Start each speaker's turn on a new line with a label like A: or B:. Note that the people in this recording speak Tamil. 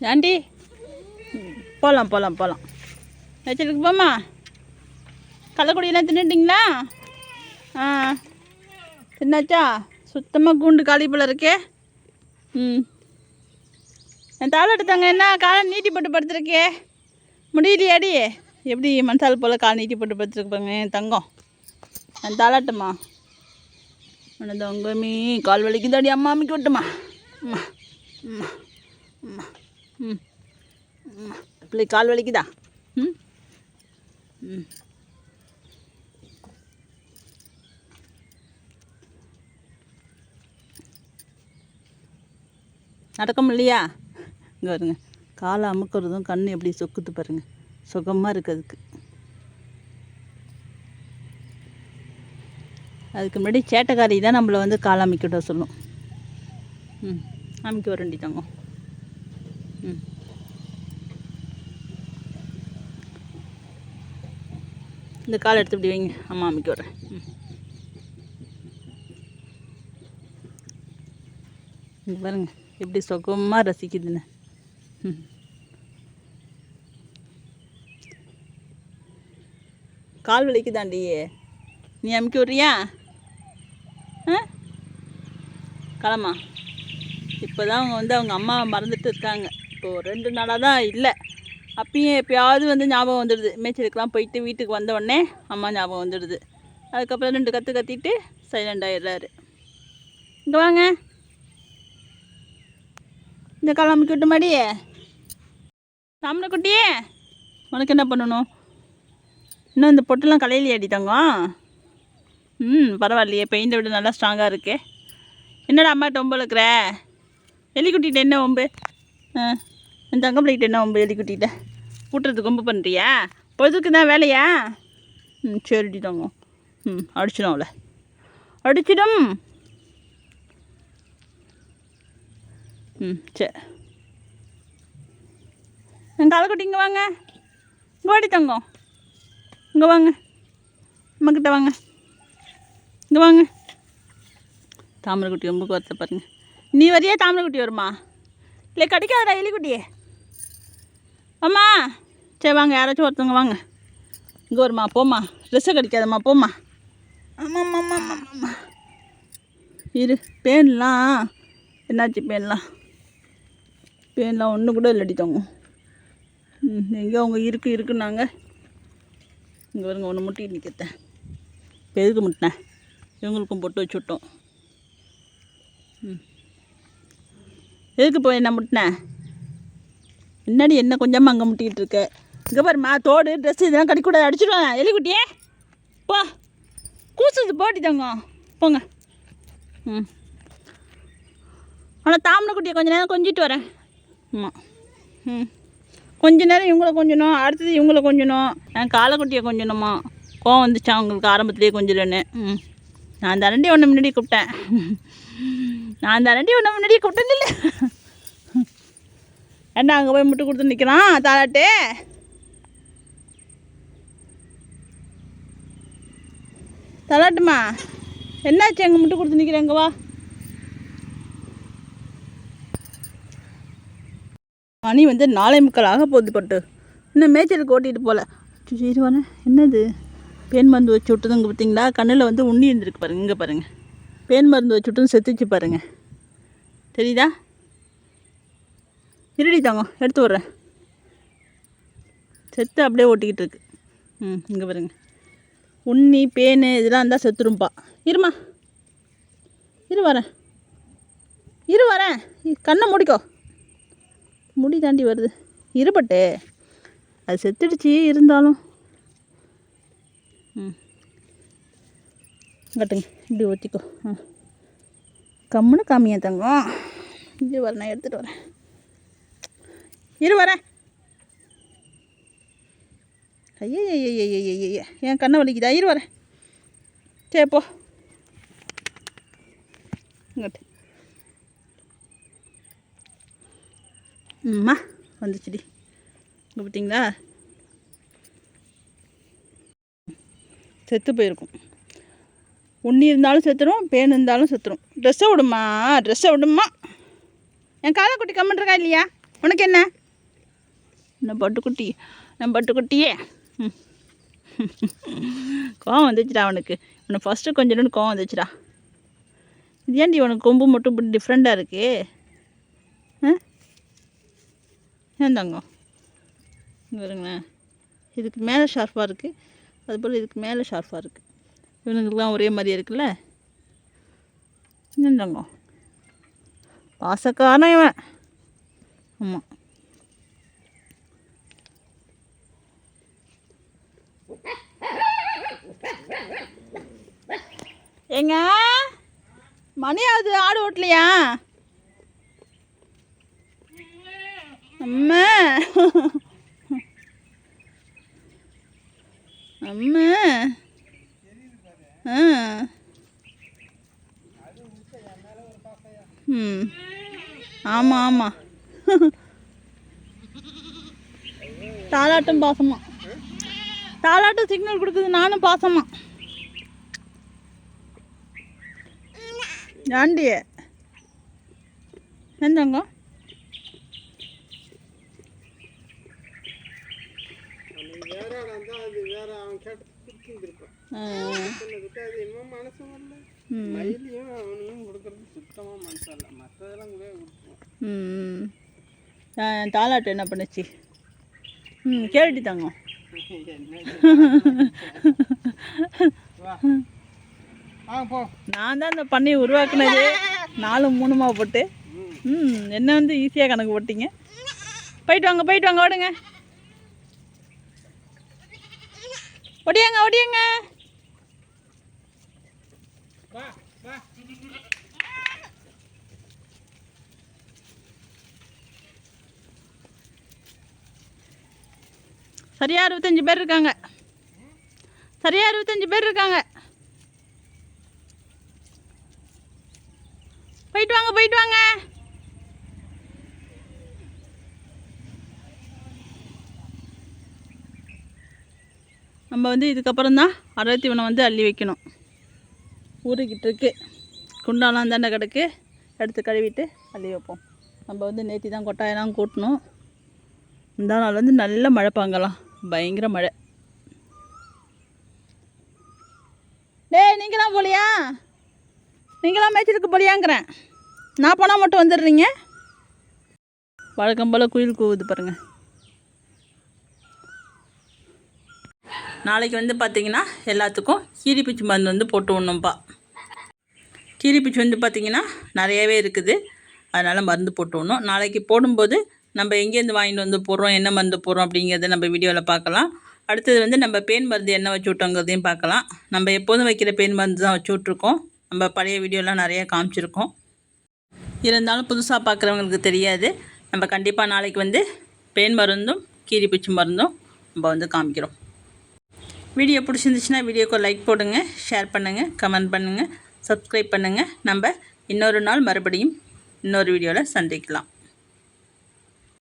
A: ஆண்டி. போகலாம் போகலாம் போகலாம் வச்சிருக்கு போமா கள்ளக்குடியெல்லாம் தின்னுட்டிங்களா? ஆ. தின்னாச்சா? சுத்தமாக கூண்டு காலி போல இருக்கே. ம். என் தாளாட்டு எடுத்தாங்க என்ன? காலை நீட்டி போட்டு படுத்துருக்கே. முடியலையாடி எப்படி மனசால் போல் கால் நீட்டி போட்டு படுத்துருப்பாங்க என் தங்கம். என் தாளாட்டுமா உனது உங்க மீ கால் வலிக்குதாடி அம்மா அம்மிக்கு விட்டுமா அம்மா அம்மா அம்மா. ம் பிள்ளை கால் வலிக்குதா ம் ம் நடக்க முடியலையா இங்கே வருங்க காலை அமுக்கிறதும் கண் எப்படி சொக்குத்து பாருங்க சுகமாக இருக்குது அதுக்கு அதுக்கு முன்னாடி சேட்டைக்காரி தான் நம்மளை வந்து காலை அமைக்கிட்ட சொல்லும் ம் அமைக்க வரண்டி தங்கம் இந்த கால் எடுத்து இப்படி வைங்க. அம்மா அமைக்க விட்றேன் ம். பாருங்க எப்படி சுகமாக ரசிக்குதுன்னு. ம். கால் வலிக்குதாண்டி? நீ அமுக்கி விட்றியா ஆ? கிளம்பா. இப்போ தான் அவங்க வந்து அவங்க அம்மா மறந்துட்டு இருக்காங்க. இப்போது ரெண்டு நாளாக தான் இல்லை. அப்பயும் எப்பயாவது வந்து ஞாபகம் வந்துடுது. மேய்ச்சலுக்கெலாம் போயிட்டு வீட்டுக்கு வந்த உடனே அம்மா ஞாபகம் வந்துடுது. அதுக்கப்புறம் ரெண்டு கற்று கத்திட்டு சைலண்ட் ஆகிடுறாரு இங்கே வாங்க. இந்த கிளம்பி விட்டு மாடியே சாமனை குட்டியே உனக்கு என்ன பண்ணணும்? இன்னும் இந்த பொட்டெல்லாம் கலையிலையாடி தங்கம். ம் பரவாயில்லையே. பெயிண்டை விட நல்லா ஸ்ட்ராங்காக இருக்கே. என்னடா அம்மா டொம்பு இருக்கிற எலிக்குட்டிகிட்ட என்ன ஒம்பு ஆ. என் தங்க பிள்ளைகிட்ட என்ன ஒம்பு எலிக்குட்டிகிட்ட கூட்டுறதுக்கு கொம்பு பண்ணுறியா பொழுதுக்கு தான் வேலையா? ம் சரிடி தங்கம். ம் அடிச்சிடும் அவளை. அடிச்சிடும். ம் சரி. என் காலக்குட்டி இங்கே வாங்க. இங்கே வாடி தங்கம். இங்கே வாங்க. அம்மாக்கிட்ட வாங்க. இங்கே வாங்க. தாமரைக்குட்டி ரொம்ப குறைத்த பாருங்க. நீ வரியா? தாமரைக்குட்டி வருமா? இல்லை கிடைக்காதடா எலிக்குட்டியே. அம்மா. சரி வாங்க யாராச்சும் ஒருத்தவங்க வாங்க. இங்கே வருமா போம்மா. ட்ரெஸ்ஸை கிடைக்காதம்மா போம்மா. ஆமாம் ஆமாம் ஆமாம் ஆமாம் இரு பேன்லாம். என்னாச்சு பேன்லாம்? பேன்லாம் ஒன்று கூட இல்லடி தங்கும். ம் எங்கேயோ அவங்க இருக்கு இருக்குன்னாங்க. இங்கே வருங்க ஒன்று முட்டி நிற்கத்தேன் இப்போ எதுக்கு முட்டினேன். இவங்களுக்கும் பொட்டு வச்சு விட்டோம். ம். எதுக்கு போய் என்ன முட்டினேன்? என்னடி என்ன கொஞ்சமாக அங்கே முட்டிக்கிட்டு இருக்க? இங்கே பாருமா தோடு ட்ரெஸ் இதெல்லாம் கடிக்கூடாது அடிச்சிடுவேன் எலிக்குட்டியே போ. கூசுது போட்டி போங்க. ம். ஆனால் தாமனை குட்டியை கொஞ்ச நேரம் கொஞ்சிட்டு வரேன். ஆமாம் ம். கொஞ்ச நேரம் இவங்கள கொஞ்சணும் அடுத்தது இவங்கள கொஞ்சணும். என் காலக்குட்டியை கொஞ்சணுமா? கோவம் வந்துச்சா அவங்களுக்கு ஆரம்பத்துலேயே கொஞ்சிடுன்னு ம். நான் தரண்டி ஒன்று முன்னாடி கூப்பிட்டேன். நான் தரண்டி ஒன்று முன்னாடி கூப்பிட்டேன் இல்லை என்ன அங்கே போய் முட்டு கொடுத்து நிற்கிறான் தாலாட்டு? தலாட்டுமா என்னாச்சு அங்கே முட்டு கொடுத்து நிற்கிறேன் வா. மணி வந்து நாளை முக்கலாக போகுது பட்டு. இன்னும் மேய்ச்சலுக்கு ஓட்டிகிட்டு போகல சரிவானே என்னது? பேன் மருந்து வச்சு விட்டதுங்க பார்த்தீங்களா? கண்ணில் வந்து உண்ணி இருந்திருக்கு பாருங்க இங்கே பாருங்கள் பேன் மருந்து வச்சு விட்டு செத்துச்சு பாருங்க. தெரியுதா? இருடி தாங்க எடுத்து விட்றேன். செத்து அப்படியே ஓட்டிக்கிட்டு இருக்கு. ம் இங்கே பாருங்க. உண்ணி பேனு இதெல்லாம் இருந்தால் செத்துரும்பா. இருமா. இரு வரேன். இரு வரேன். கண்ணை முடிக்கோ. முடி தாண்டி வருது. இருபட்டு. அது செத்துடுச்சு இருந்தாலும். ம். கட்டுங்க இப்படி ஊற்றிக்கோ ஆ கம்முன்னு காமியா தங்கம். இப்படி வர நான் எடுத்துகிட்டு வரேன். இரு வரேன் ஐயய்யய்யய்யய்யய்ய என் கண்ணை வலிக்குதா? இரு வரேன் சரி போ. இங்கட்டு. வந்துச்சுடி. இங்கே பார்த்தீங்களா செத்து போயிருக்கும். உண்ணி இருந்தாலும் செத்துடும் பேன் இருந்தாலும் செத்துரும். ட்ரெஸ்ஸை விடுமா ட்ரெஸ்ஸை விடுமா என் காலைக்குட்டி கம்மன் இருக்கா இல்லையா? உனக்கு என்ன? நம்ம பட்டுக்குட்டி? நம்ம பட்டுக்குட்டியே? ம் கோவம் வந்துச்சுடா அவனுக்கு. இவனை ஃபஸ்ட்டு கொஞ்சம் நேரம் கோவம் வந்துச்சுடா. இது ஏன்டி உனக்கு கொம்பு மட்டும் இப்படி டிஃப்ரெண்ட்டாக இருக்கு? ஆ? ஏன் தங்கம் பாருங்களேன். இதுக்கு மேலே ஷார்ப்பாக இருக்குது அதுபோல் இதுக்கு மேலே ஷார்ப்பாக இருக்குது இவனுங்களுக்குலாம் ஒரே மாதிரி இருக்குல்ல? என்னங்க பாசக்காரன் இவன். ஆமாம் ஏங்க? மணி ஆகுது ஆடு ஓட்டலையா? அம்மா. அம்மா. ஆ. ம். ஆமாம் ஆமாம் தாலாட்டும் பாசமா. தாலாட்டும் சிக்னல் கொடுக்குது நானும் பாசமா.
B: கொடுத்துருவான்.
A: ம் தாலாட்டு என்ன பண்ணுச்சு? ம் கேட்டுட்டு தாங்க
B: வா. வாங்க போ
A: நான் தான் இந்த பண்ணையை உருவாக்குனது நாலு மூணுமா போட்டு. ம் என்ன வந்து ஈஸியாக கணக்கு போட்டீங்க? போயிட்டு வாங்க போயிட்டு வாங்க ஓடுங்க. ஒடியாங்க ஒடியாங்க சரியா அறுபத்தஞ்சு பேர் இருக்காங்க. சரியா அறுபத்தஞ்சு பேர் இருக்காங்க. போயிட்டு வாங்க போயிட்டு வாங்க. நம்ம வந்து இதுக்கப்புறம் தான் அறுபத்தி வந்து அள்ளி வைக்கணும். ஊறிக்கிட்டு இருக்கு. குண்டாலாம் தாண்டை கிடக்கு எடுத்து கழுவிட்டு அள்ளி வைப்போம். நம்ம வந்து நேற்றி தான் கொட்டாயெல்லாம் கூட்டணும். இந்த நாள் வந்து நல்ல மழை பாங்கலாம். பயங்கர மழை. டேய் நீங்களாம் போலியா? நீங்களாம் மேய்ச்சலுக்கு போலியாங்கிறேன். நான் போனால் மட்டும் வந்துடுறீங்க? வழக்கம் போல் குயில் கூவுது பாருங்கள் நாளைக்கு வந்து பார்த்தீங்கன்னா எல்லாத்துக்கும் கீரிப்பூச்சி மருந்து வந்து போட்டு விடணும்ப்பா கீரிப்பூச்சி வந்து பார்த்திங்கன்னா நிறையவே இருக்குது. அதனால் மருந்து போட்டு விடணும். நாளைக்கு போடும்போது நம்ம எங்கேருந்து வாங்கிட்டு வந்து போடுறோம் என்ன மருந்து போடுறோம் அப்படிங்கிறத நம்ம வீடியோவில் பார்க்கலாம். அடுத்தது வந்து நம்ம பேன் மருந்து என்ன வச்சு விட்டோங்கிறதையும் பார்க்கலாம். நம்ம எப்போதும் வைக்கிற பேன் மருந்து தான் வச்சு விட்ருக்கோம் நம்ம பழைய வீடியோலாம் நிறைய காமிச்சிருக்கோம். இருந்தாலும் புதுசாக பார்க்குறவங்களுக்கு தெரியாது. நம்ம கண்டிப்பாக நாளைக்கு வந்து பேன் மருந்தும் கீரிப்பூச்சி மருந்தும் நம்ம வந்து காமிக்கிறோம். வீடியோ பிடிச்சிருந்துச்சுன்னா வீடியோக்கு லைக் போடுங்க ஷேர் பண்ணுங்கள் கமெண்ட் பண்ணுங்கள் சப்ஸ்கிரைப் பண்ணுங்கள் நம்ம இன்னொரு நாள் மறுபடியும் இன்னொரு வீடியோவில் சந்திக்கலாம்.